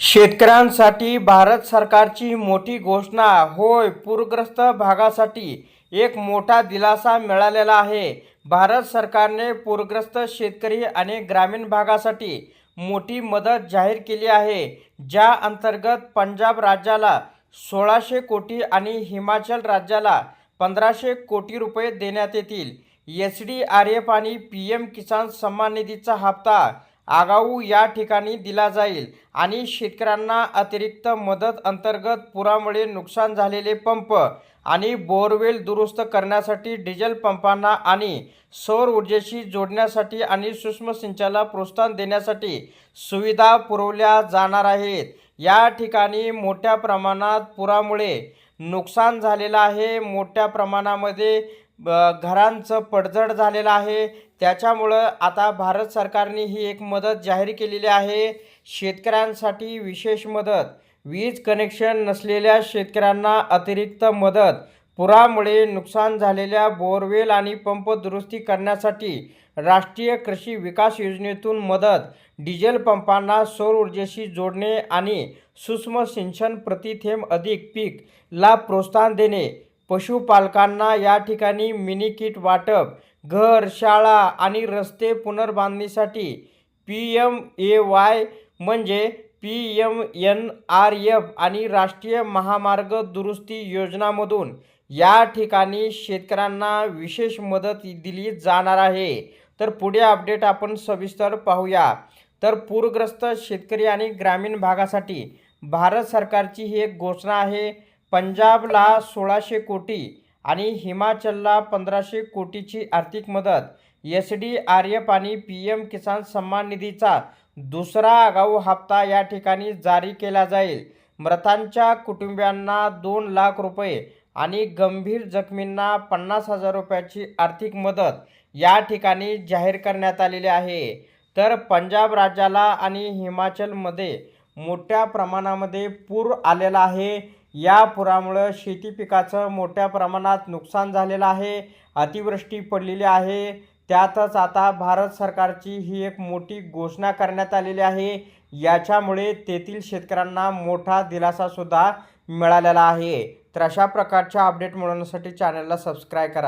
शेतकऱ्यांसाठी भारत सरकारची मोठी घोषणा. होय पूरग्रस्त भागासाठी एक मोठा दिलासा मिळालेला आहे. भारत सरकारने पूरग्रस्त शेतकरी आणि ग्रामीण भागासाठी मोठी मदत जाहीर केली आहे ज्या अंतर्गत पंजाब राज्याला सोळाशे कोटी आणि हिमाचल राज्याला पंधराशे कोटी रुपये देण्यात येतील. एस डी आर एफ आणि पी एम किसान सन्मान निधीचा हप्ता आगाऊ या ठिकाणी दिला जाईल आणि शेतकऱ्यांना अतिरिक्त मदत अंतर्गत पुरामुळे नुकसान झालेले पंप आणि बोरवेल दुरुस्त करण्यासाठी डिझेल पंपांना आणि सौर ऊर्जेशी जोडण्यासाठी आणि सूक्ष्म सिंचनाला प्रोत्साहन देण्यासाठी सुविधा पुरवल्या जाणार आहेत. या ठिकाणी मोठ्या प्रमाणात पुरामुळे नुकसान झालेलं आहे. मोठ्या प्रमाणामध्ये घरांचं पडझड झालेलं आहे. त्याच्यामुळं आता भारत सरकारने ही एक मदत जाहीर केलेली आहे. शेतकऱ्यांसाठी विशेष मदत. वीज कनेक्शन नसलेल्या शेतकऱ्यांना अतिरिक्त मदत. पुरामुळे नुकसान झालेल्या बोरवेल आणि पंप दुरुस्ती करण्यासाठी राष्ट्रीय कृषी विकास योजनेतून मदत. डिझेल पंपांना सौर ऊर्जेशी जोडणे आणि सूक्ष्म सिंचन प्रतिथेम अधिक पीक ला प्रोत्साहन देणे. पशुपालकांना या ठिकाणी मिनी किट वाटप घर शाळा आणि रस्ते पुनर्बांधणीसाठी पी एम ए वाय म्हणजे P M N R F आणि राष्ट्रीय महामार्ग दुरुस्ती योजनामधून या ठिकाणी शेतकऱ्यांना विशेष मदत दिली जाणार आहे. तर पुढे अपडेट आपण सविस्तर पाहूया. तर पूरग्रस्त शेतकरी आणि ग्रामीण भागासाठी भारत सरकारची ही एक घोषणा आहे. पंजाबला सोळाशे कोटी आणि हिमाचलला पंधराशे कोटीची आर्थिक मदत. एस डी आर एफ आणि पी एम किसान सन्मान निधीचा दुसरा आगाऊ हप्ता या ठिकाणी जारी केला जाईल. मृतांच्या कुटुंबियांना दोन लाख रुपये आणि गंभीर जखमींना पन्नास हजार रुपयाची आर्थिक मदत या ठिकाणी जाहीर करण्यात आलेली आहे. तर पंजाब राज्याला आणि हिमाचलमध्ये मोठ्या प्रमाणामध्ये पूर आलेला आहे. या पुरामुळं शेती पिकाचं मोठ्या प्रमाणात नुकसान झालेलं आहे अतिवृष्टी पडलेली आहे. त्यातच आता भारत सरकारची ही एक मोठी घोषणा करण्यात आलेली आहे. याच्यामुळे तेथील शेतकऱ्यांना मोठा दिलासासुद्धा मिळालेला आहे. तर अशा प्रकारच्या अपडेट मिळवण्यासाठी चॅनलला सबस्क्राईब करा.